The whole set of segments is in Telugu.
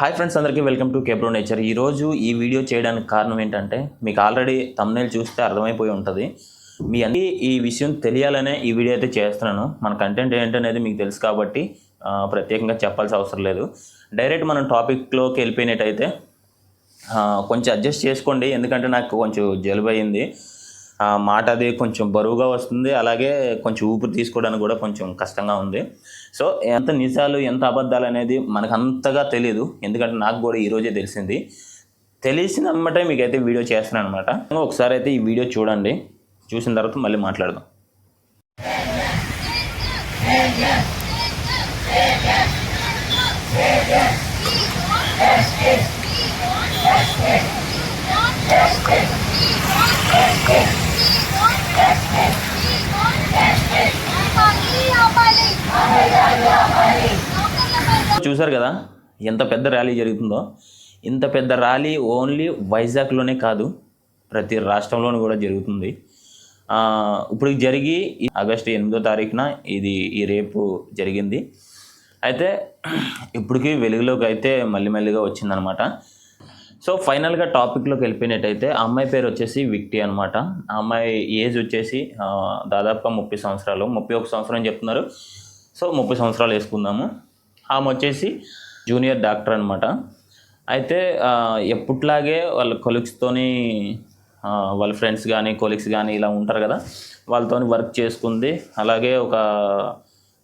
హాయ్ ఫ్రెండ్స్ అందరికీ వెల్కమ్ టు కేబ్రో నేచర్. ఈరోజు ఈ వీడియో చేయడానికి కారణం ఏంటంటే మీకు ఆల్రెడీ తమ్నేల్ చూస్తే అర్థమైపోయి ఉంటుంది. మీ అన్ని ఈ విషయం తెలియాలనే ఈ వీడియో అయితే చేస్తున్నాను. మన కంటెంట్ ఏంటనేది మీకు తెలుసు కాబట్టి ప్రత్యేకంగా చెప్పాల్సిన అవసరం లేదు. డైరెక్ట్ మనం టాపిక్లోకి వెళ్ళిపోయినట్టయితే కొంచెం అడ్జస్ట్ చేసుకోండి. ఎందుకంటే నాకు కొంచెం జలుబు అయింది. మాట అది కొంచెం బరువుగా వస్తుంది. అలాగే కొంచెం ఊపిరి తీసుకోవడానికి కూడా కొంచెం కష్టంగా ఉంది. సో ఎంత నిజాలు ఎంత అబద్ధాలు అనేది మనకు అంతగా తెలియదు ఎందుకంటే నాకు కూడా ఈరోజే తెలిసింది. తెలిసిన అమ్మటే మీకైతే వీడియో చేస్తున్నాను అనమాట ఒకసారి అయితే ఈ వీడియో చూడండి. చూసిన తర్వాత మళ్ళీ మాట్లాడదాం. చూసారు కదా ఎంత పెద్ద ర్యాలీ జరుగుతుందో. ఇంత పెద్ద ర్యాలీ ఓన్లీ వైజాగ్లోనే కాదు ప్రతి రాష్ట్రంలోనూ కూడా జరుగుతుంది. ఇప్పుడు జరిగి ఆగస్టు ఎనిమిదో తారీఖున ఇది ఈ రేపు జరిగింది. అయితే ఇప్పటికి వెలుగులోకి అయితే మళ్ళీ మెల్లిగా వచ్చిందనమాట సో ఫైనల్గా టాపిక్లోకి వెళ్ళిపోయినట్టయితే ఆ అమ్మాయి పేరు వచ్చేసి విక్టీ అనమాట ఆ అమ్మాయి ఏజ్ వచ్చేసి దాదాపుగా ముప్పై సంవత్సరాలు ముప్పై ఒక సంవత్సరం చెప్తున్నారు. సో ముప్పై సంవత్సరాలు వేసుకుందాము. ఆమె వచ్చేసి జూనియర్ డాక్టర్ అనమాట అయితే ఎప్పట్లాగే వాళ్ళ కొలీగ్స్తోని వాళ్ళ ఫ్రెండ్స్ కానీ కొలీగ్స్ కానీ ఇలా ఉంటారు కదా వాళ్ళతో వర్క్ చేసుకుంది. అలాగే ఒక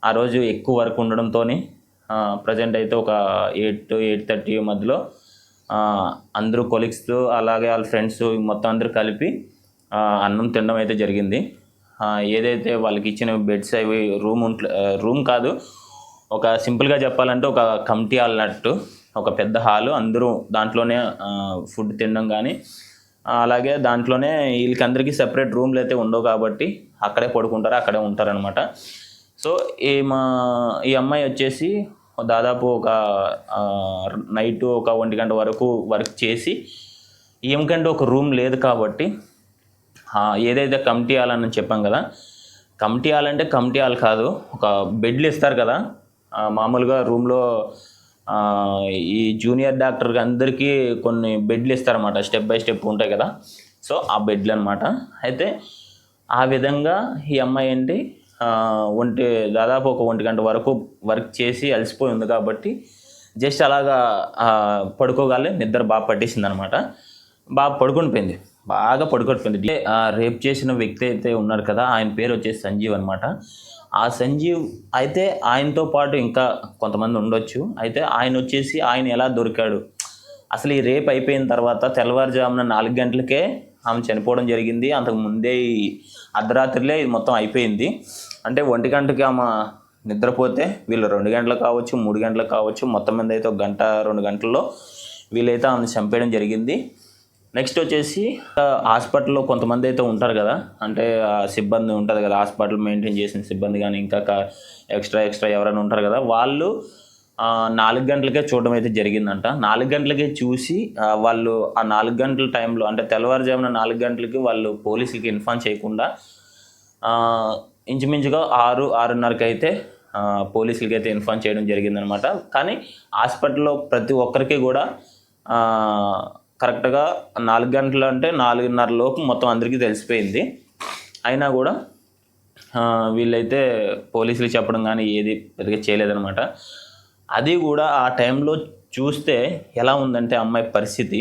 ఆ రోజు ఎక్కువ వర్క్ ఉండడంతో ప్రజెంట్ అయితే ఒక ఎయిట్ టు ఎయిట్ థర్టీ మధ్యలో అందరూ కొలిగ్స్ అలాగే వాళ్ళ ఫ్రెండ్స్ మొత్తం అందరూ కలిపి అన్నం తినడం అయితే జరిగింది. ఏదైతే వాళ్ళకి ఇచ్చిన బెడ్స్ అవి రూమ్ ఉంట్ల రూమ్ కాదు ఒక సింపుల్గా చెప్పాలంటే ఒక కమిటీ హాల్ అన్నట్టు ఒక పెద్ద హాలు. అందరూ దాంట్లోనే ఫుడ్ తినడం కానీ అలాగే దాంట్లోనే వీళ్ళకి అందరికీ సెపరేట్ రూమ్లు అయితే ఉండవు కాబట్టి అక్కడే పడుకుంటారు అక్కడే ఉంటారనమాట సో ఈ మా ఈ అమ్మాయి వచ్చేసి దాదాపు ఒక నైట్ ఒక ఒంటి గంట వరకు వర్క్ చేసి ఏమికంటే ఒక రూమ్ లేదు కాబట్టి ఏదైతే కమిటీ హాల్ అని చెప్పాం కదా కమిటీ హాల్ అంటే కమిటీ హాల్ కాదు ఒక బెడ్లు ఇస్తారు కదా మామూలుగా రూమ్లో ఈ జూనియర్ డాక్టర్కి అందరికీ కొన్ని బెడ్లు ఇస్తారన్నమాట స్టెప్ బై స్టెప్ ఉంటాయి కదా సో ఆ బెడ్లు అనమాట అయితే ఆ విధంగా ఈ అమ్మాయి ఏంటి ఒంటి దాదాపు ఒక ఒంటి గంట వరకు వర్క్ చేసి అలసిపోయి ఉంది కాబట్టి జస్ట్ అలాగా ఆ, పడుకోగానే నిద్ర బాగా పట్టేసింది అనమాట బాగా పడుకొని పోయింది బాగా పడుకొనిపోయింది ఆ, రేప్ చేసిన వ్యక్తి అయితే ఉన్నాడు కదా ఆయన పేరు వచ్చేసి సంజీవ్ అనమాట. ఆ సంజీవ్ అయితే ఆయనతో పాటు ఇంకా కొంతమంది ఉండొచ్చు. అయితే ఆయన వచ్చేసి ఆయన ఎలా దొరికాడు? అసలు ఈ రేప్ అయిపోయిన తర్వాత తెల్లవారుజామున నాలుగు గంటలకే ఆమె చనిపోవడం జరిగింది. అంతకు ముందే అర్ధరాత్రిలే ఇది మొత్తం అయిపోయింది. అంటే ఒంటి గంటకి ఆమె నిద్రపోతే వీళ్ళు రెండు గంటలు కావచ్చు మూడు గంటలు కావచ్చు మొత్తం మీద అయితే ఒక గంట రెండు గంటల్లో వీళ్ళైతే ఆమెను చంపేయడం జరిగింది. నెక్స్ట్ వచ్చేసి హాస్పిటల్లో కొంతమంది అయితే ఉంటారు కదా అంటే సిబ్బంది ఉంటుంది కదా హాస్పిటల్ మెయింటైన్ చేసిన సిబ్బంది కానీ ఇంకా ఎక్స్ట్రా ఎక్స్ట్రా ఎవరైనా ఉంటారు కదా వాళ్ళు నాలుగు గంటలకే చూడడం అయితే జరిగిందంట. నాలుగు గంటలకే చూసి వాళ్ళు ఆ నాలుగు గంటల టైంలో అంటే తెల్లవారుజామున నాలుగు గంటలకి వాళ్ళు పోలీసులకి ఇన్ఫార్మ్ చేయకుండా ఇంచుమించుగా ఆరు ఆరున్నరకి అయితే పోలీసులకి అయితే ఇన్ఫార్మ్ చేయడం జరిగిందనమాట. కానీ హాస్పిటల్లో ప్రతి ఒక్కరికి కూడా కరెక్ట్గా నాలుగు గంటలు అంటే నాలుగున్నర లోపు మొత్తం అందరికీ తెలిసిపోయింది. అయినా కూడా వీళ్ళైతే పోలీసులు చెప్పడం కానీ ఏది పెద్దగా చేయలేదనమాట. అది కూడా ఆ టైంలో చూస్తే ఎలా ఉందంటే అమ్మాయి పరిస్థితి.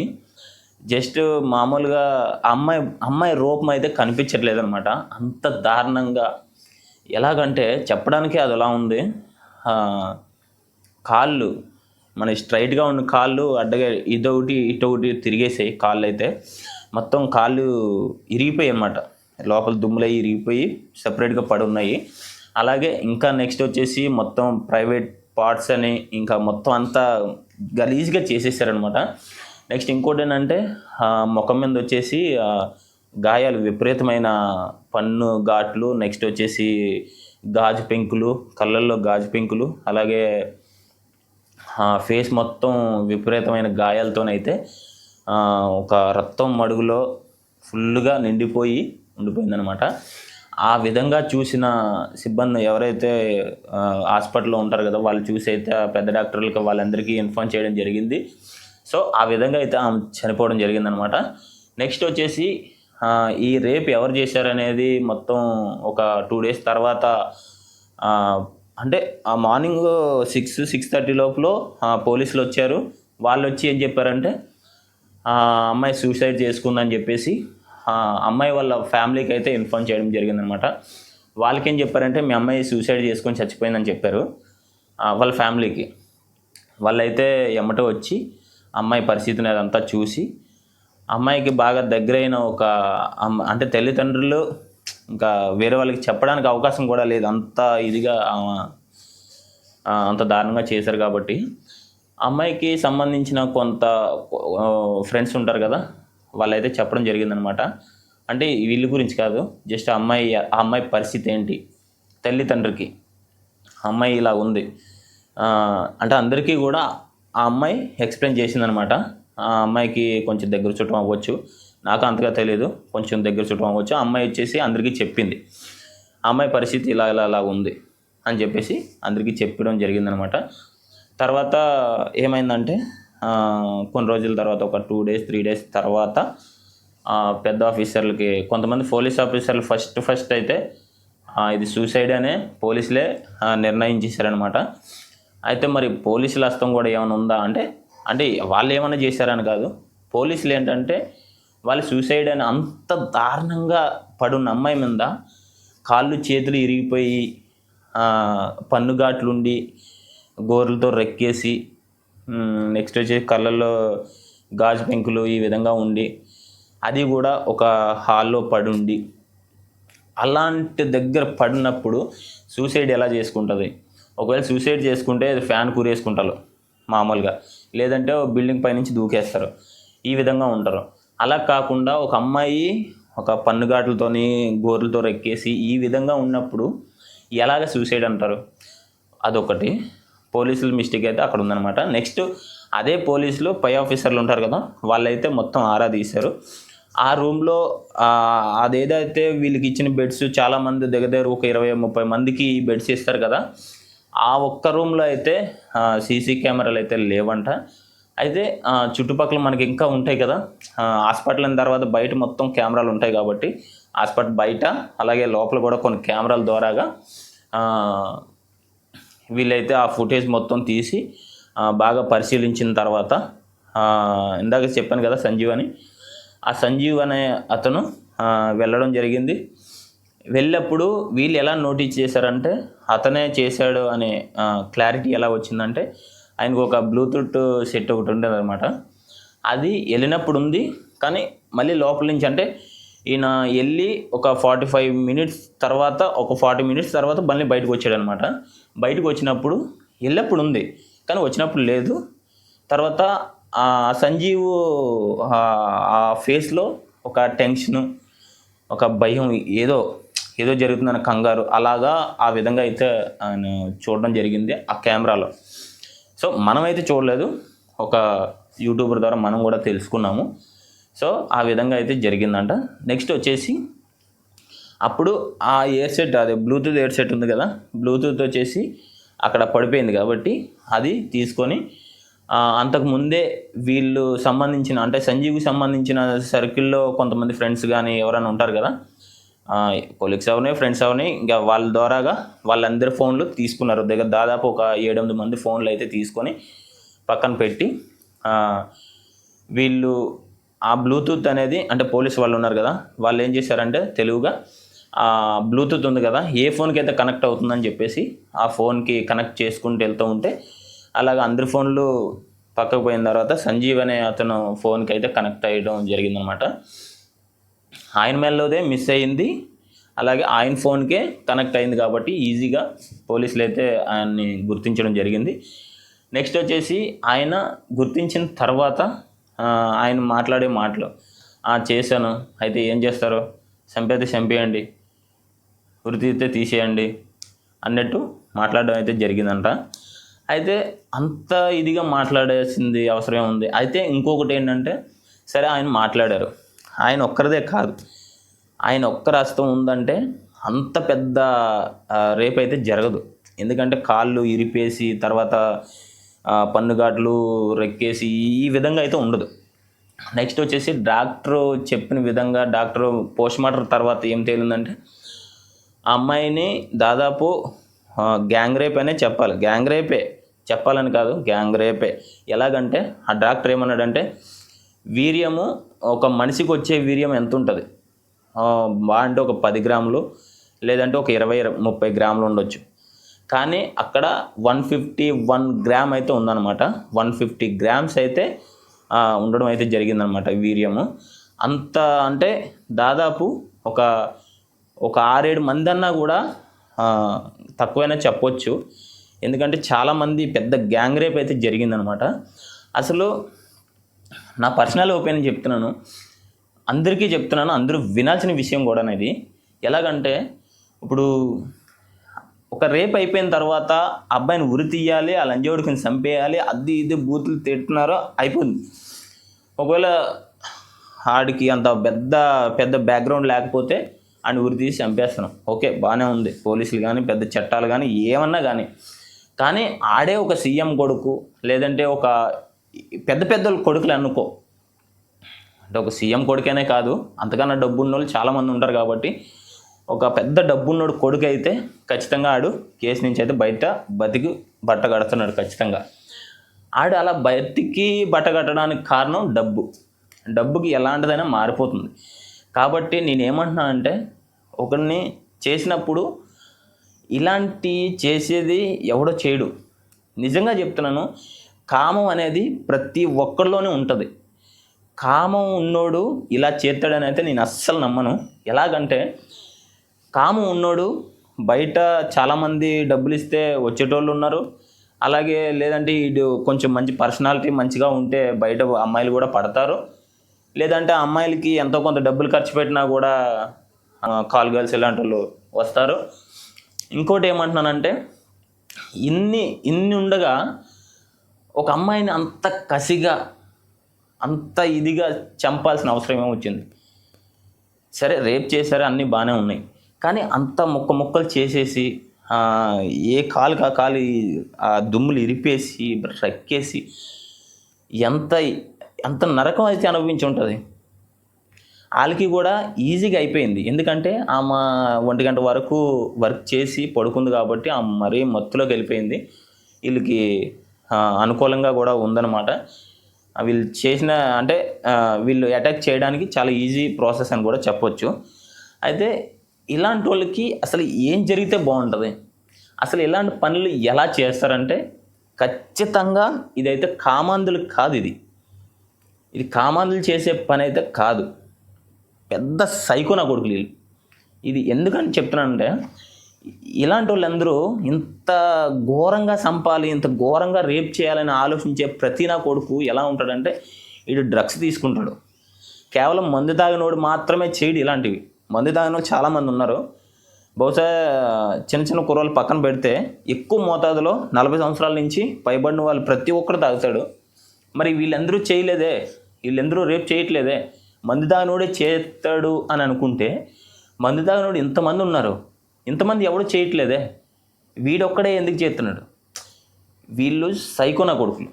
జస్ట్ మామూలుగా ఆ అమ్మాయి అమ్మాయి రూపం అయితే కనిపించట్లేదు అనమాట అంత దారుణంగా ఎలాగంటే చెప్పడానికి అది ఎలా ఉంది. కాళ్ళు మన స్ట్రైట్గా ఉన్న కాళ్ళు అడ్డగా ఇదొకటి ఇటొకటి తిరిగేసాయి కాళ్ళు అయితే మొత్తం కాళ్ళు ఇరిగిపోయాయి అన్నమాట. లోపల దుమ్ములై ఇరిగిపోయి సపరేట్గా పడి ఉన్నాయి అలాగే ఇంకా నెక్స్ట్ వచ్చేసి మొత్తం ప్రైవేట్ పార్ట్స్ అని ఇంకా మొత్తం అంతా గలీజ్గా చేసేసారనమాట నెక్స్ట్ ఇంకోటి ఏంటంటే ముఖం మీద వచ్చేసి గాయాలు విపరీతమైన పన్ను ఘాట్లు నెక్స్ట్ వచ్చేసి గాజు పెంకులు కళ్ళల్లో గాజు పెంకులు అలాగే ఫేస్ మొత్తం విపరీతమైన గాయాలతోనైతే ఒక రక్తం మడుగులో ఫుల్గా నిండిపోయి ఉండిపోయిందనమాట ఆ విధంగా చూసిన సిబ్బంది ఎవరైతే హాస్పిటల్లో ఉంటారు కదా వాళ్ళు చూసి అయితే పెద్ద డాక్టర్లకు వాళ్ళందరికీ ఇన్ఫార్మ్ చేయడం జరిగింది. సో ఆ విధంగా అయితే ఆమె చనిపోవడం జరిగిందనమాట నెక్స్ట్ వచ్చేసి ఈ రేప్ ఎవరు చేశారనేది మొత్తం ఒక టూ డేస్ తర్వాత అంటే ఆ మార్నింగ్ సిక్స్ సిక్స్ థర్టీ లోపల పోలీసులు వచ్చారు. వాళ్ళు వచ్చి ఏం చెప్పారంటే అమ్మాయి సూసైడ్ చేసుకుందని చెప్పేసి అమ్మాయి వాళ్ళ ఫ్యామిలీకి అయితే ఇన్ఫార్మ్ చేయడం జరిగిందనమాట. వాళ్ళకి ఏం చెప్పారంటే మీ అమ్మాయి సూసైడ్ చేసుకొని చచ్చిపోయిందని చెప్పారు వాళ్ళ ఫ్యామిలీకి. వాళ్ళైతే ఎమ్మటో వచ్చి అమ్మాయి పరిస్థితిని అదంతా చూసి అమ్మాయికి బాగా దగ్గరైన ఒక అంటే తల్లిదండ్రులు ఇంకా వేరే వాళ్ళకి చెప్పడానికి అవకాశం కూడా లేదు. అంత ఇదిగా అంత దారుణంగా చేశారు కాబట్టి అమ్మాయికి సంబంధించిన కొంత ఫ్రెండ్స్ ఉంటారు కదా వాళ్ళైతే చెప్పడం జరిగిందనమాట. అంటే వీళ్ళ గురించి కాదు జస్ట్ ఆ అమ్మాయి ఆ అమ్మాయి పరిస్థితి ఏంటి తల్లిదండ్రికి అమ్మాయి ఇలా ఉంది. అంటే అందరికీ కూడా ఆ అమ్మాయి ఎక్స్ప్లెయిన్ చేసిందనమాట. ఆ అమ్మాయికి కొంచెం దగ్గర చుట్టం అవ్వచ్చు. నాకు అంతగా తెలియదు కొంచెం దగ్గర చుట్టం అవ్వచ్చు. ఆ అమ్మాయి వచ్చేసి అందరికీ చెప్పింది. అమ్మాయి పరిస్థితి ఇలా ఇలా ఇలా ఉంది అని చెప్పేసి అందరికీ చెప్పడం జరిగిందనమాట. తర్వాత ఏమైందంటే కొన్ని రోజుల తర్వాత ఒక టూ డేస్ త్రీ డేస్ తర్వాత పెద్ద ఆఫీసర్లకి కొంతమంది పోలీస్ ఆఫీసర్లు ఫస్ట్ ఫస్ట్ అయితే ఇది సూసైడ్ అనే పోలీసులే నిర్ణయించేశారనమాట అయితే మరి పోలీసుల హస్తం కూడా ఏమైనా ఉందా? అంటే అంటే వాళ్ళు ఏమైనా చేశారని కాదు. పోలీసులు ఏంటంటే వాళ్ళు సూసైడ్ అని అంత దారుణంగా పడున్న అమ్మాయి మీద కాళ్ళు చేతులు ఇరిగిపోయి పన్నుగాట్లుండి గోర్లతో రెక్కేసి నెక్స్ట్ వచ్చేసి కళ్ళల్లో గాజు పెంకులు ఈ విధంగా ఉండి అది కూడా ఒక హాల్లో పడుండి. అలాంటి దగ్గర పడినప్పుడు సూసైడ్ ఎలా చేసుకుంటుంది? ఒకవేళ సూసైడ్ చేసుకుంటే అది ఫ్యాన్ కూరేసుకుంటారు మామూలుగా. లేదంటే ఓ బిల్డింగ్ పైనుంచి దూకేస్తారు. ఈ విధంగా ఉంటారు. అలా కాకుండా ఒక అమ్మాయి ఒక పన్నుగాట్లతోని గోర్లతో రెక్కేసి ఈ విధంగా ఉన్నప్పుడు ఎలాగ సూసైడ్ అంటారు? అదొకటి. పోలీసుల మిస్టేక్ అయితే అక్కడ ఉందన్నమాట. నెక్స్ట్ అదే పోలీసులు పై ఆఫీసర్లు ఉంటారు కదా వాళ్ళైతే మొత్తం ఆరా తీశారు. ఆ రూమ్లో అదేదైతే వీళ్ళకి ఇచ్చిన బెడ్స్ చాలామంది దగ్గర దగ్గర ఒక ఇరవై ముప్పై మందికి బెడ్స్ ఇస్తారు కదా ఆ ఒక్క రూమ్లో అయితే సీసీ కెమెరాలు అయితే లేవంట. అయితే చుట్టుపక్కల మనకి ఇంకా ఉంటాయి కదా హాస్పిటల్ అయిన తర్వాత బయట మొత్తం కెమెరాలు ఉంటాయి కాబట్టి హాస్పిటల్ బయట అలాగే లోపల కూడా కొన్ని కెమెరాల ద్వారాగా వీళ్ళైతే ఆ ఫుటేజ్ మొత్తం తీసి బాగా పరిశీలించిన తర్వాత ఇందాక చెప్పాను కదా సంజీవ్ అని. ఆ సంజీవ్ అనే అతను వెళ్ళడం జరిగింది. వెళ్ళినప్పుడు వీళ్ళు ఎలా నోటీస్ చేశారంటే అతనే చేశాడు అనే క్లారిటీ ఎలా వచ్చిందంటే ఆయనకు ఒక బ్లూటూత్ సెట్ ఒకటి ఉండేది అనమాట అది వెళ్ళినప్పుడు ఉంది కానీ మళ్ళీ లోపల నుంచి అంటే ఈయన వెళ్ళి ఒక ఫార్టీ ఫైవ్ మినిట్స్ తర్వాత ఒక ఫార్టీ మినిట్స్ తర్వాత మళ్ళీ బయటకు వచ్చాడు అనమాట బయటకు వచ్చినప్పుడు వెళ్ళినప్పుడు ఉంది కానీ వచ్చినప్పుడు లేదు. తర్వాత ఆ సంజీవ్ ఆ- ఆ ఫేస్లో ఒక టెన్షను ఒక భయం ఏదో ఏదో జరుగుతుందన్న కంగారు అలాగా ఆ విధంగా అయితే ఆయన చూడడం జరిగింది ఆ కెమెరాలో. సో మనమైతే చూడలేదు. ఒక యూట్యూబర్ ద్వారా మనం కూడా తెలుసుకున్నాము. సో ఆ విధంగా అయితే జరిగిందంట. నెక్స్ట్ వచ్చేసి అప్పుడు ఆ ఇయర్ సెట్ అదే బ్లూటూత్ ఇయర్ సెట్ ఉంది కదా బ్లూటూత్ వచ్చేసి అక్కడ పడిపోయింది కాబట్టి అది తీసుకొని అంతకుముందే అంతకు ముందే వీళ్ళు సంబంధించిన అంటే సంజీవ్కి సంబంధించిన సర్కిల్లో కొంతమంది ఫ్రెండ్స్ కానీ ఎవరైనా ఉంటారు కదా కొలీగ్స్ అవని ఫ్రెండ్స్ అవని ఇంకా వాళ్ళ ద్వారాగా వాళ్ళందరి ఫోన్లు తీసుకున్నారు. దగ్గర దాదాపు ఒక ఏడెనిమిది మంది ఫోన్లు అయితే తీసుకొని పక్కన పెట్టి వీళ్ళు ఆ బ్లూటూత్ అనేది అంటే పోలీస్ వాళ్ళు ఉన్నారు కదా వాళ్ళు ఏం చేశారంటే తెలుగుగా ఆ బ్లూటూత్ ఉంది కదా ఏ ఫోన్కి అయితే కనెక్ట్ అవుతుందని చెప్పేసి ఆ ఫోన్కి కనెక్ట్ చేసుకుంటూ వెళ్తూ ఉంటే అలాగ అందరి ఫోన్లు పక్కకు పోయిన తర్వాత సంజీవ్ అనే అతను ఫోన్కి అయితే కనెక్ట్ అయ్యడం జరిగిందనమాట. ఆయన మెల్లోదే మిస్ అయ్యింది అలాగే ఆయన ఫోన్కే కనెక్ట్ అయింది కాబట్టి ఈజీగా పోలీసులు అయితే ఆయన్ని గుర్తించడం జరిగింది. నెక్స్ట్ వచ్చేసి ఆయన గుర్తించిన తర్వాత ఆయన మాట్లాడే మాటలు. "ఆ, చేశాను. అయితే ఏం చేస్తారు? చంపేతే చంపేయండి. ఉరి తీసేయండి అన్నట్టు మాట్లాడడం అయితే జరిగిందంట. అయితే అంత ఇదిగా మాట్లాడాల్సింది అవసరం ఉంది అయితే ఇంకొకటి ఏంటంటే సరే ఆయన మాట్లాడారు. ఆయన ఒక్కరిదే కాదు. ఆయన ఒక్క రాష్ట్రం ఉందంటే అంత పెద్ద ఆ, రేప్ అయితే జరగదు. ఎందుకంటే కాళ్ళు ఇరిపేసి తర్వాత పన్నుగాట్లు రెక్కేసి ఈ విధంగా అయితే ఉండదు. నెక్స్ట్ వచ్చేసి డాక్టర్ చెప్పిన విధంగా డాక్టర్ పోస్ట్ మార్టం తర్వాత ఏం తేలిందంటే ఆ అమ్మాయిని దాదాపు గ్యాంగ్ రేప్ అనే చెప్పాలి. గ్యాంగ్ రేపే. చెప్పాలని కాదు గ్యాంగ్ రేపే. ఎలాగంటే ఆ డాక్టర్ ఏమన్నాడంటే వీర్యము ఒక మనిషికి వచ్చే వీర్యం ఎంత ఉంటుంది అంటే ఒక పది గ్రాములు లేదంటే ఒక ఇరవై ముప్పై గ్రాములు ఉండొచ్చు. కానీ అక్కడ వన్ ఫిఫ్టీ వన్ గ్రామ్ అయితే ఉందన్నమాట. వన్ ఫిఫ్టీ గ్రామ్స్ అయితే ఉండడం అయితే జరిగిందనమాట వీర్యము. అంత అంటే దాదాపు ఒక ఒక ఆరేడు మంది అన్నా కూడా తక్కువైనా చెప్పొచ్చు. ఎందుకంటే చాలామంది పెద్ద గ్యాంగ్ రేప్ అయితే జరిగిందనమాట అసలు నా పర్సనల్ ఒపీనియన్ చెప్తున్నాను. అందరికీ చెప్తున్నాను అందరూ వినాల్సిన విషయం కూడా అనేది ఎలాగంటే ఇప్పుడు ఒక రేప్ అయిపోయిన తర్వాత అబ్బాయిని ఉరి తీయాలి ఆ లంజోడికి చంపేయాలి అది ఇది బూతులు తిట్టున్నారో అయిపోయింది. ఒకవేళ ఆడికి అంత పెద్ద పెద్ద బ్యాక్గ్రౌండ్ లేకపోతే ఆయన ఉరి తీసి చంపేస్తున్నాం. ఓకే బాగానే ఉంది. పోలీసులు కానీ పెద్ద చట్టాలు కానీ ఏమన్నా కానీ కానీ ఆడే ఒక సీఎం కొడుకు లేదంటే ఒక పెద్ద పెద్ద కొడుకులు అనుకో. అంటే ఒక సీఎం కొడుకనే కాదు అంతకన్నా డబ్బు వాళ్ళు చాలామంది ఉంటారు కాబట్టి ఒక పెద్ద డబ్బున్నోడు కొడుకు అయితే ఖచ్చితంగా ఆడు కేసు నుంచి అయితే బయట బతికి బట్ట కడుతున్నాడు ఖచ్చితంగా. ఆడు అలా బతికి బట్ట కట్టడానికి కారణం డబ్బు. డబ్బుకి ఎలాంటిదైనా మారిపోతుంది. కాబట్టి నేను ఏమంటున్నానంటే ఒకరిని చేసినప్పుడు ఇలాంటి చేసేది ఎవడో చేయడు. నిజంగా చెప్తున్నాను కామం అనేది ప్రతి ఒక్కరిలోనే ఉంటుంది. కామం ఉన్నోడు ఇలా చేస్తాడని అయితే నేను అస్సలు నమ్మను. ఎలాగంటే కామం ఉన్నోడు బయట చాలామంది డబ్బులు ఇస్తే వచ్చేటోళ్ళు ఉన్నారు. అలాగే లేదంటే ఇటు కొంచెం మంచి పర్సనాలిటీ మంచిగా ఉంటే బయట అమ్మాయిలు కూడా పడతారు. లేదంటే అమ్మాయిలకి ఎంతో కొంత డబ్బులు ఖర్చు పెట్టినా కూడా కాల్ గర్ల్స్ ఇలాంటి వాళ్ళు వస్తారు. ఇంకోటి ఏమంటున్నానంటే ఇన్ని ఇన్ని ఉండగా ఒక అమ్మాయిని అంత కసిగా అంత ఇదిగా చంపాల్సిన అవసరం ఏమొచ్చింది సరే రేప్ చేశారు? అన్నీ బాగానే ఉన్నాయి. కానీ అంత ముక్క ముక్కలు చేసేసి ఏ కాలు కా కాలు ఆ దుమ్ములు ఇరిపేసి రెక్కేసి ఎంత ఎంత నరకం అయితే అనుభవించి ఉంటుంది. వాళ్ళకి కూడా ఈజీగా అయిపోయింది. ఎందుకంటే ఆమె ఒంటి గంట వరకు వర్క్ చేసి పడుకుంది కాబట్టి ఆమె మరీ మత్తులోకి వెళ్ళిపోయింది. వీళ్ళకి అనుకూలంగా కూడా ఉందన్నమాట. వీళ్ళు చేసిన అంటే వీళ్ళు అటాక్ చేయడానికి చాలా ఈజీ ప్రాసెస్ అని కూడా చెప్పొచ్చు. అయితే ఇలాంటి వాళ్ళకి అసలు ఏం జరిగితే బాగుంటుంది? అసలు ఇలాంటి పనులు ఎలా చేస్తారంటే ఖచ్చితంగా ఇదైతే కామాంధులకు కాదు ఇది. ఇది కామాంధులు చేసే పని అయితే కాదు. పెద్ద సైకో నా కొడుకులు వీళ్ళు. ఇది ఎందుకని చెప్తున్నానంటే ఇలాంటి వాళ్ళందరూ ఇంత ఘోరంగా చంపాలి ఇంత ఘోరంగా రేప్ చేయాలని ఆలోచించే ప్రతి నా కొడుకు ఎలా ఉంటాడంటే వీడు డ్రగ్స్ తీసుకుంటాడు. కేవలం మందు తాగినోడు మాత్రమే చేయడు ఇలాంటివి. మందు తాగిన చాలామంది ఉన్నారు. బహుశా చిన్న చిన్న కుర్రలు పక్కన పెడితే ఎక్కువ మోతాదులో నలభై సంవత్సరాల నుంచి పైబడిన వాళ్ళు ప్రతి ఒక్కరు తాగుతాడు. మరి వీళ్ళందరూ చేయలేదే. వీళ్ళందరూ రేపు చేయట్లేదే. మందు తాగినోడే చేస్తాడు అని అనుకుంటే మందు తాగినోడు ఇంతమంది ఉన్నారు. ఇంతమంది ఎవడు చేయట్లేదే? వీడొక్కడే ఎందుకు చేస్తున్నాడు? వీళ్ళు సైకోనా కొడుకులు.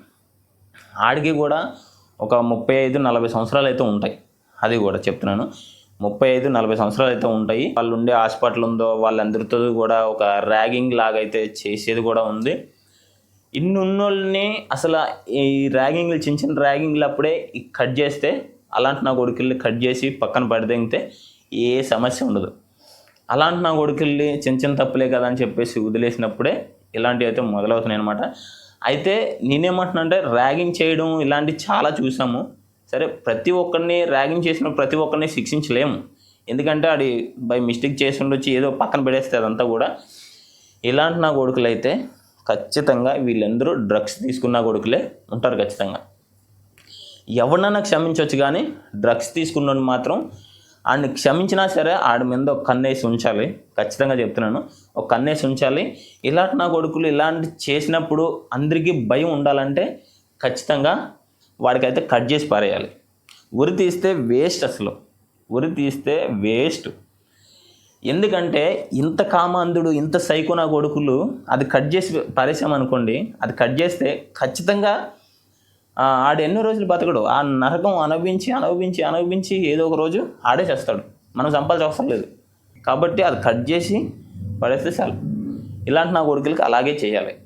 ఆడికి కూడా ఒక ముప్పై ఐదు నలభై సంవత్సరాలు అయితే ఉంటాయి. అది కూడా చెప్తున్నాను. ముప్పై ఐదు నలభై సంవత్సరాలు అయితే ఉంటాయి. వాళ్ళు ఉండే హాస్పిటల్ ఉందో వాళ్ళందరితో కూడా ఒక ర్యాగింగ్ లాగా అయితే చేసేది కూడా ఉంది. ఇన్ని ఉన్నోళ్ళని అసలు ఈ ర్యాగింగ్లు చిన్న చిన్న ర్యాగింగ్లు అప్పుడే కట్ చేస్తే అలాంటి నా కొడుకుల్ని కట్ చేసి పక్కన పడితే ఏ సమస్య ఉండదు. అలాంటి నా కొడుకుల్ని చిన్న చిన్న తప్పులే కదా అని చెప్పేసి వదిలేసినప్పుడే ఇలాంటివి అయితే మొదలవుతున్నాయి అనమాట అయితే నేనేమంటున్నా అంటే ర్యాగింగ్ చేయడం ఇలాంటివి చాలా చూసాము. సరే ప్రతి ఒక్కరిని ర్యాగింగ్ చేసిన ప్రతి ఒక్కరిని శిక్షించలేము. ఎందుకంటే అది బై మిస్టేక్ చేసి ఉండొచ్చి ఏదో పక్కన పెడేస్తే అదంతా కూడా. ఇలాంటి నా కొడుకులు అయితే ఖచ్చితంగా వీళ్ళందరూ డ్రగ్స్ తీసుకున్న కొడుకులే ఉంటారు ఖచ్చితంగా. ఎవరినైనా క్షమించవచ్చు కానీ డ్రగ్స్ తీసుకున్నోడు మాత్రం ఆడిని క్షమించినా సరే ఆడి మీద ఒక కన్నేసి ఉంచాలి. ఖచ్చితంగా చెప్తున్నాను. ఒక కన్నేసి ఉంచాలి. ఇలాంటి నా కొడుకులు ఇలాంటి చేసినప్పుడు అందరికీ భయం ఉండాలంటే ఖచ్చితంగా వాడికైతే కట్ చేసి పారేయాలి. ఉరి తీస్తే వేస్ట్ అసలు. ఉరి తీస్తే వేస్ట్ ఎందుకంటే ఇంత కామాంధుడు ఇంత సైకో నా కొడుకులు అది కట్ చేసి పారేసామనుకోండి అది కట్ చేస్తే ఖచ్చితంగా ఆడు ఎన్నో రోజులు బతకడు. ఆ నరకం అనుభవించి అనుభవించి అనుభవించి ఏదో ఒక రోజు ఆడే చేస్తాడు. మనం సంపాదించ అవసరం లేదు కాబట్టి అది కట్ చేసి పడేస్తే చాలు. ఇలాంటి నా కొడుకులకి అలాగే చేయాలి.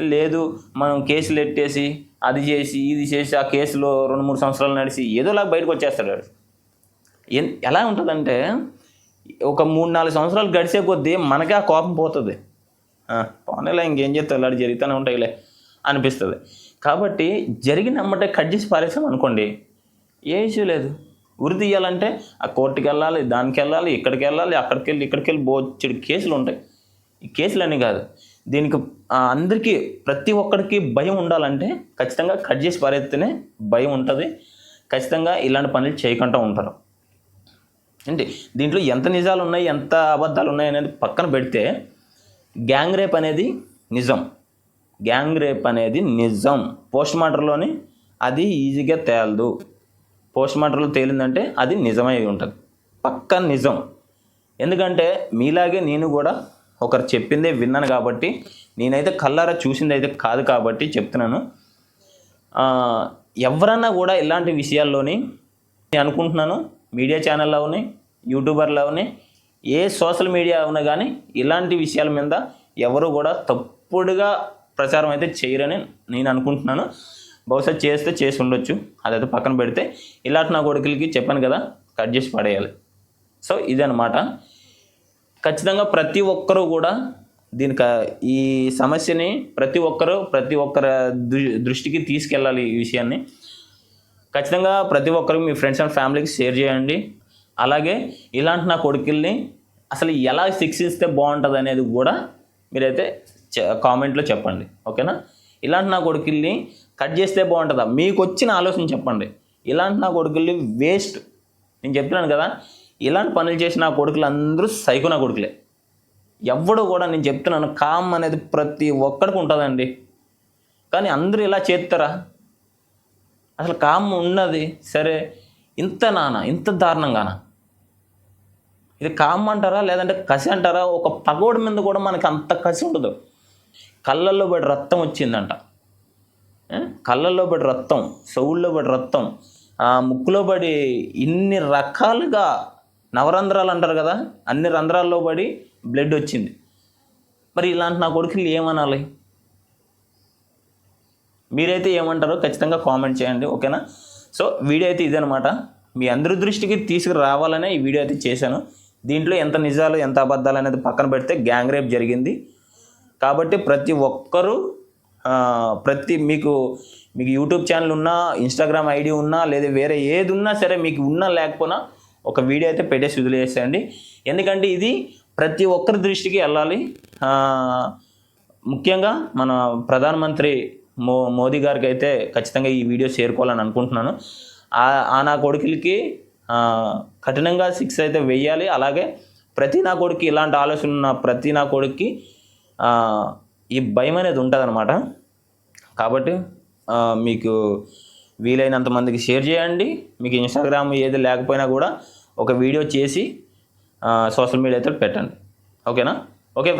లేదు మనం కేసులు ఎట్టేసి అది చేసి ఇది చేసి ఆ కేసులో రెండు మూడు సంవత్సరాలు నడిచి ఏదోలాగా బయటకు వచ్చేస్తాడు వాడు. ఎన్- ఎలా ఉంటుందంటే ఒక మూడు నాలుగు సంవత్సరాలు గడిచే కొద్దీ మనకే ఆ కోపం పోతుంది. పోనీలే ఇంకేం చేస్తావు? ఇలా జరుగుతూనే ఉంటాయిలే అనిపిస్తుంది. కాబట్టి జరిగిన అమ్మటే కట్ చేసి పారేసాం అనుకోండి. ఏ ఇష్యూ లేదు. ఉరి తీయాలంటే ఆ కోర్టుకి వెళ్ళాలి దానికి వెళ్ళాలి ఇక్కడికి వెళ్ళాలి అక్కడికి వెళ్ళి ఇక్కడికి వెళ్ళి బోచ్చడి కేసులు ఉంటాయి. ఈ కేసులు అని కాదు. దీనికి అందరికీ ప్రతి ఒక్కరికి భయం ఉండాలంటే ఖచ్చితంగా కట్ చేసి పారేస్తేనే భయం ఉంటుంది. ఖచ్చితంగా ఇలాంటి పనులు చేయకుండా ఉంటారు. ఏంటి? దీంట్లో ఎంత నిజాలు ఉన్నాయి ఎంత అబద్ధాలు ఉన్నాయి అనేది పక్కన పెడితే గ్యాంగ్ రేప్ అనేది నిజం. గ్యాంగ్ రేప్ అనేది నిజం. పోస్ట్ మార్టంలోని అది ఈజీగా తేలదు. పోస్ట్ మార్టంలో తేలిందంటే అది నిజమై ఉంటుంది. పక్క నిజం. ఎందుకంటే మీలాగే నేను కూడా ఒకరు చెప్పిందే విన్నాను కాబట్టి నేనైతే కల్లారా చూసింది అయితే కాదు కాబట్టి చెప్తున్నాను. ఎవరన్నా కూడా ఇలాంటి విషయాల్లోని నేను అనుకుంటున్నాను మీడియా ఛానల్లోని యూట్యూబర్లోని ఏ సోషల్ మీడియా ఉన్నా కానీ ఇలాంటి విషయాల మీద ఎవరు కూడా తప్పుడుగా ప్రచారం అయితే చేయరని నేను అనుకుంటున్నాను. బహుశా చేస్తే చేసి ఉండొచ్చు. అదైతే పక్కన పెడితే ఇలాంటి నా కొడుకులకి చెప్పాను కదా కట్ చేసి పడేయాలి. సో ఇదనమాట ఖచ్చితంగా ప్రతి ఒక్కరూ కూడా దీనికి ఈ సమస్యని ప్రతి ఒక్కరూ ప్రతి ఒక్కరి దృష్టికి తీసుకెళ్ళాలి ఈ విషయాన్ని. ఖచ్చితంగా ప్రతి ఒక్కరు మీ ఫ్రెండ్స్ అండ్ ఫ్యామిలీకి షేర్ చేయండి. అలాగే ఇలాంటి నా కొడుకుల్ని అసలు ఎలా శిక్షిస్తే బాగుంటుంది అనేది కూడా మీరైతే కామెంట్లో చెప్పండి ఓకేనా? ఇలాంటి నా కొడుకుల్ని కట్ చేస్తే బాగుంటుందా? మీకు వచ్చిన ఆలోచన చెప్పండి. ఇలాంటి నా కొడుకుల్ని వేస్ట్. నేను చెప్తున్నాను కదా ఇలాంటి పనులు చేసిన నా కొడుకులు అందరూ సైకో నా కొడుకులే. ఎవడు కూడా నేను చెప్తున్నాను కామ్ అనేది ప్రతి ఒక్కడికి ఉంటుందండి. కానీ అందరూ ఇలా చేస్తారా? అసలు కామ్ ఉన్నది సరే ఇంత నాన్న ఇంత దారుణంగానా? ఇది కామ్ అంటారా లేదంటే కసి అంటారా? ఒక పగోడి మీద కూడా మనకి అంత కసి ఉండదు. కళ్ళల్లో పడి రక్తం వచ్చిందంట. కళ్ళల్లో పడి రక్తం చెవుల్లో పడి రక్తం ముక్కులో పడి ఇన్ని రకాలుగా నవరంధ్రాలు అంటారు కదా అన్ని రంధ్రాల్లో పడి బ్లడ్ వచ్చింది. మరి ఇలాంటి నా కొడుకులు ఏమనాలి? మీరైతే ఏమంటారో ఖచ్చితంగా కామెంట్ చేయండి ఓకేనా? సో వీడియో అయితే ఇదనమాట మీ అందరి దృష్టికి తీసుకురావాలనే ఈ వీడియో అయితే చేశాను. దీంట్లో ఎంత నిజాలు ఎంత అబద్ధాలు అనేది పక్కన పెడితే గ్యాంగ్ రేప్ జరిగింది. కాబట్టి ప్రతి ఒక్కరూ ప్రతి మీకు మీకు యూట్యూబ్ ఛానల్ ఉన్నా ఇన్స్టాగ్రామ్ ఐడి ఉన్నా లేదా వేరే ఏది ఉన్నా సరే మీకు ఉన్నా లేకపోయినా ఒక వీడియో అయితే పెట్టేసి వదిలేసేయండి. ఎందుకంటే ఇది ప్రతి ఒక్కరి దృష్టికి వెళ్ళాలి. ముఖ్యంగా మన ప్రధానమంత్రి మో మోదీ గారికి అయితే ఖచ్చితంగా ఈ వీడియో చేరుకోవాలని అనుకుంటున్నాను. ఆ- ఆ నా కొడుకులకి కఠినంగా శిక్ష అయితే వెయ్యాలి అలాగే ప్రతి నా కొడుకు ఇలాంటి ఆలోచన ఉన్న ప్రతి నా కొడుక్కి ఈ భయం అనేది ఉంటుంది కాబట్టి మీకు వీలైనంత మందికి షేర్ చేయండి. మీకు ఇన్స్టాగ్రామ్ ఏది లేకపోయినా కూడా ఒక వీడియో చేసి సోషల్ మీడియా అయితే పెట్టండి. ఓకేనా? Okay friends.